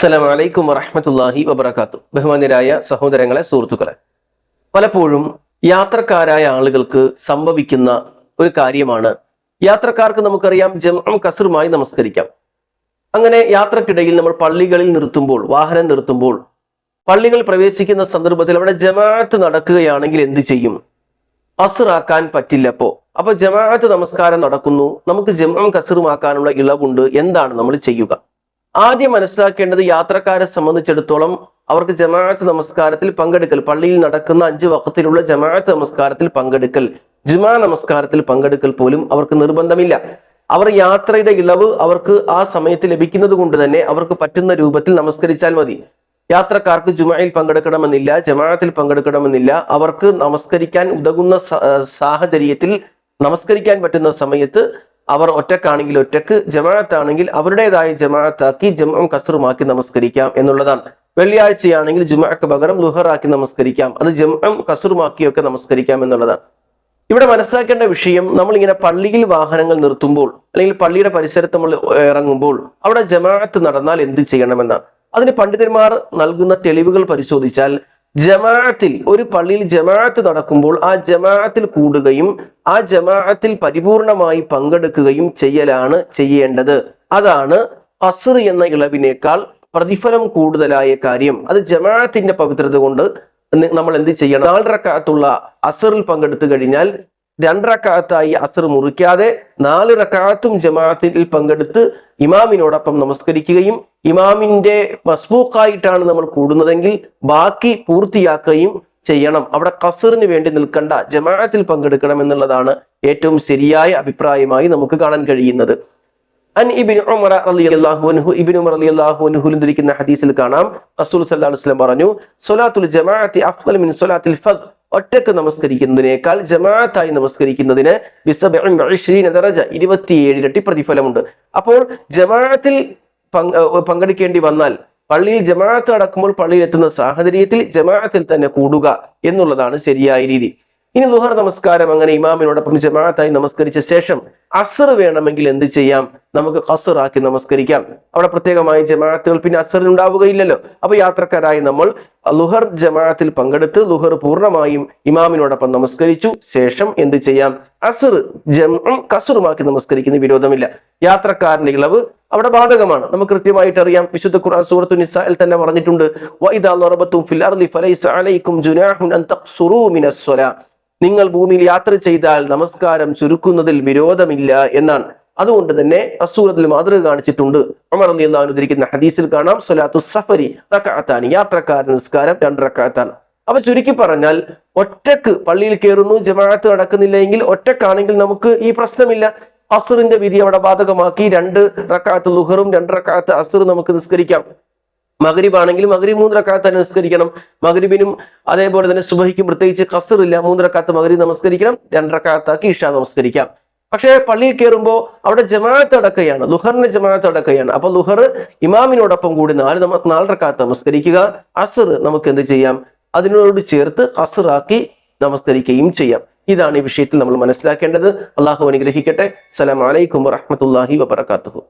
അസ്സലാം വലൈക്കും വറഹമത്തല്ലാഹി വബർക്കാത്തു ബഹുമാന്യരായ സഹോദരങ്ങളെ സുഹൃത്തുക്കളെ. പലപ്പോഴും യാത്രക്കാരായ ആളുകൾക്ക് സംഭവിക്കുന്ന ഒരു കാര്യമാണ്. യാത്രക്കാർക്ക് നമുക്കറിയാം ജം കസറുമായി നമസ്കരിക്കാം. അങ്ങനെ യാത്രക്കിടയിൽ നമ്മൾ പള്ളികളിൽ നിർത്തുമ്പോൾ വാഹനം നിർത്തുമ്പോൾ പള്ളികൾ പ്രവേശിക്കുന്ന സന്ദർഭത്തിൽ അവിടെ ജമാഅത്ത് നടക്കുകയാണെങ്കിൽ എന്ത് ചെയ്യും? അസുറാക്കാൻ പറ്റില്ലപ്പോ അപ്പൊ. ജമാഅത്ത് നമസ്കാരം നടക്കുന്നു. നമുക്ക് ജമാം കസറുമാക്കാനുള്ള ഇളവുണ്ട്. എന്താണ് നമ്മൾ ചെയ്യുക? ആദ്യം മനസ്സിലാക്കേണ്ടത് യാത്രക്കാരെ സംബന്ധിച്ചിടത്തോളം അവർക്ക് ജമാഅത്ത് നമസ്കാരത്തിൽ പങ്കെടുക്കൽ പള്ളിയിൽ നടക്കുന്ന അഞ്ച് വക്കത്തിലുള്ള ജമാഅത്ത് നമസ്കാരത്തിൽ പങ്കെടുക്കൽ ജുമാ നമസ്കാരത്തിൽ പങ്കെടുക്കൽ പോലും അവർക്ക് നിർബന്ധമില്ല. അവർ യാത്രയുടെ ഇളവ് അവർക്ക് ആ സമയത്ത് ലഭിക്കുന്നത് കൊണ്ട് തന്നെ അവർക്ക് പറ്റുന്ന രൂപത്തിൽ നമസ്കരിച്ചാൽ മതി. യാത്രക്കാർക്ക് ജുമായിൽ പങ്കെടുക്കണമെന്നില്ല ജമാഅത്തിൽ പങ്കെടുക്കണമെന്നില്ല അവർക്ക് നമസ്കരിക്കാൻ ഉതകുന്ന സാഹചര്യത്തിൽ നമസ്കരിക്കാൻ പറ്റുന്ന സമയത്ത് അവർ ഒറ്റക്കാണെങ്കിൽ ഒറ്റയ്ക്ക് ജമാഅത്താണെങ്കിൽ അവരുടേതായ ജമാഅത്താക്കി ജമാം കസറുമാക്കി നമസ്കരിക്കാം എന്നുള്ളതാണ്. വെള്ളിയാഴ്ചയാണെങ്കിൽ ജുമാക്ക് പകരം ലുഹറാക്കി നമസ്കരിക്കാം. അത് ജമാം കസറുമാക്കിയൊക്കെ നമസ്കരിക്കാം എന്നുള്ളതാണ്. ഇവിടെ മനസ്സിലാക്കേണ്ട വിഷയം നമ്മൾ ഇങ്ങനെ പള്ളിയിൽ വാഹനങ്ങൾ നിർത്തുമ്പോൾ അല്ലെങ്കിൽ പള്ളിയുടെ പരിസരത്ത് നമ്മൾ ഇറങ്ങുമ്പോൾ അവിടെ ജമാഅത്ത് നടന്നാൽ എന്ത് ചെയ്യണമെന്നാണ്. അതിന് പണ്ഡിതന്മാർ നൽകുന്ന തെളിവുകൾ പരിശോധിച്ചാൽ ജമാഅത്തിൽ ഒരു പള്ളിയിൽ ജമാഅത്ത് നടക്കുമ്പോൾ ആ ജമാഅത്തിൽ കൂടുകയും ആ ജമാഅത്തിൽ പരിപൂർണമായി പങ്കെടുക്കുകയും ചെയ്യലാണ് ചെയ്യേണ്ടത്. അതാണ് അസർ എന്ന ഇളവിനേക്കാൾ പ്രതിഫലം കൂടുതലായ കാര്യം. അത് ജമാഅത്തിന്റെ പവിത്രത കൊണ്ട് നമ്മൾ എന്ത് ചെയ്യണം? നാലരക്കാലത്തുള്ള അസറിൽ പങ്കെടുത്തു കഴിഞ്ഞാൽ രണ്ടരക്കാലത്തായി അസർ മുറിക്കാതെ നാല് റക്കാത്തും ജമാഅത്തിൽ പങ്കെടുത്ത് ഇമാമിനോടൊപ്പം നമസ്കരിക്കുകയും ഇമാമിന്റെ മസ്ബൂക്കായിട്ടാണ് നമ്മൾ കൂടുന്നതെങ്കിൽ ബാക്കി പൂർത്തിയാക്കുകയും ചെയ്യണം. അവിടെ കസറിന് വേണ്ടി നിൽക്കേണ്ട ജമാഅത്തിൽ പങ്കെടുക്കണം എന്നുള്ളതാണ് ഏറ്റവും ശരിയായ അഭിപ്രായമായി നമുക്ക് കാണാൻ കഴിയുന്നത്. അൻ ഹദീസിൽ കാണാം. റസൂൽ പറഞ്ഞു സൊലാത്തുൽ ജമാഅത്തി അഫ്ദൽ മിൻ സ്വലാത്തിൽ ഫദ്. ഒറ്റയ്ക്ക് നമസ്കരിക്കുന്നതിനേക്കാൾ ജമാഅത്തായി നമസ്കരിക്കുന്നതിന് ദറജ 27 ഇരട്ടി പ്രതിഫലമുണ്ട്. അപ്പോൾ ജമാഅത്തിൽ പങ്ക് പങ്കെടുക്കേണ്ടി വന്നാൽ പള്ളിയിൽ ജമാഅത്ത് അടക്കുമ്പോൾ പള്ളിയിൽ എത്തുന്ന സാഹചര്യത്തിൽ ജമാഅത്തിൽ തന്നെ കൂടുക എന്നുള്ളതാണ് ശരിയായ രീതി. ഇനി ലുഹർ നമസ്കാരം അങ്ങനെ ഇമാമിനോടൊപ്പം ജമാഅത്തായി നമസ്കരിച്ച ശേഷം അസർ വേണമെങ്കിൽ എന്ത് ചെയ്യാം? നമുക്ക് കസറാക്കി നമസ്കരിക്കാം. അവിടെ പ്രത്യേകമായി ജമാഅത്തുകൾ പിന്നെ അസറിന് ഉണ്ടാവുകയില്ലല്ലോ. അപ്പൊ യാത്രക്കാരായി നമ്മൾ ലുഹർ ജമാഅത്തിൽ പങ്കെടുത്ത് ലുഹർ പൂർണമായും ഇമാമിനോടൊപ്പം നമസ്കരിച്ചു. ശേഷം എന്ത് ചെയ്യാം? അസർ ജം കസറുമാക്കി നമസ്കരിക്കുന്ന വിരോധമില്ല. യാത്രക്കാരന്റെ ഇളവ് അവിടെ ബാധകമാണ്. നമുക്ക് കൃത്യമായിട്ട് അറിയാം. വിശുദ്ധ ഖുർആൻ സൂറത്തു നിസായിൽ തന്നെ പറഞ്ഞിട്ടുണ്ട്. ഫിൽ അർലി ഫലൈസ ജുനാഹുൻ അൻ നിങ്ങൾ ഭൂമിയിൽ യാത്ര ചെയ്താൽ നമസ്കാരം ചുരുക്കുന്നതിൽ വിരോധമില്ല എന്നാണ്. അതുകൊണ്ട് തന്നെ റസൂലത്തിൽ മാതൃക കാണിച്ചിട്ടുണ്ട്. ഉമർ റളിയല്ലാഹു അൻഹു ഉദ്ധരിക്കുന്ന ഹദീസിൽ കാണാം സൊലാത്തു സഫരി റക്കാത്താണ് യാത്രക്കാരൻ നിസ്കാരം രണ്ട് റക്കാത്താണ് അപ്പൊ ചുരുക്കി പറഞ്ഞാൽ ഒറ്റയ്ക്ക് പള്ളിയിൽ കയറുന്നു ജമാഅത്ത് നടക്കുന്നില്ല എങ്കിൽ ഒറ്റക്കാണെങ്കിൽ നമുക്ക് ഈ പ്രശ്നമില്ല. അസുറിന്റെ വിധി അവിടെ ബാധകമാക്കി രണ്ട് റക്കാത്ത് ലുഹറും രണ്ട് റക്കാത്ത് അസുർ നമുക്ക് നിസ്കരിക്കാം. മഗ്രിബ് ആണെങ്കിൽ മഗ്രിബ് മൂന്ന് തന്നെ നിസ്കരിക്കണം. മഗ്രിബിനും അതേപോലെ തന്നെ സുബഹിക്കും പ്രത്യേകിച്ച് കസറില്ല മൂന്ന് റക്കാത്ത് മഗ്രിബ് നമസ്കരിക്കണം. രണ്ട് റക്കാത്താക്കി ഇഷ നമസ്കരിക്കാം. പക്ഷേ പള്ളിയിൽ കയറുമ്പോൾ അവിടെ ജമാഅത്ത് അടക്കുകയാണ് ലുഹറിന്റെ ജമാഅത്ത് അടക്കുകയാണ് അപ്പൊ ലുഹർ ഇമാമിനോടൊപ്പം കൂടി നാല് നമ നാല് റക്കാത്ത് നമസ്കരിക്കുക. അസർ നമുക്ക് എന്ത് ചെയ്യാം? അതിനോട് ചേർത്ത് അസറാക്കി നമസ്കരിക്കുകയും ചെയ്യാം. ഇതാണ് ഈ വിഷയത്തിൽ നമ്മൾ മനസ്സിലാക്കേണ്ടത്. അള്ളാഹു അനുഗ്രഹിക്കട്ടെ. സലാം അലൈക്കും വറഹ്മത്തുള്ളാഹി വബറകാതുഹു.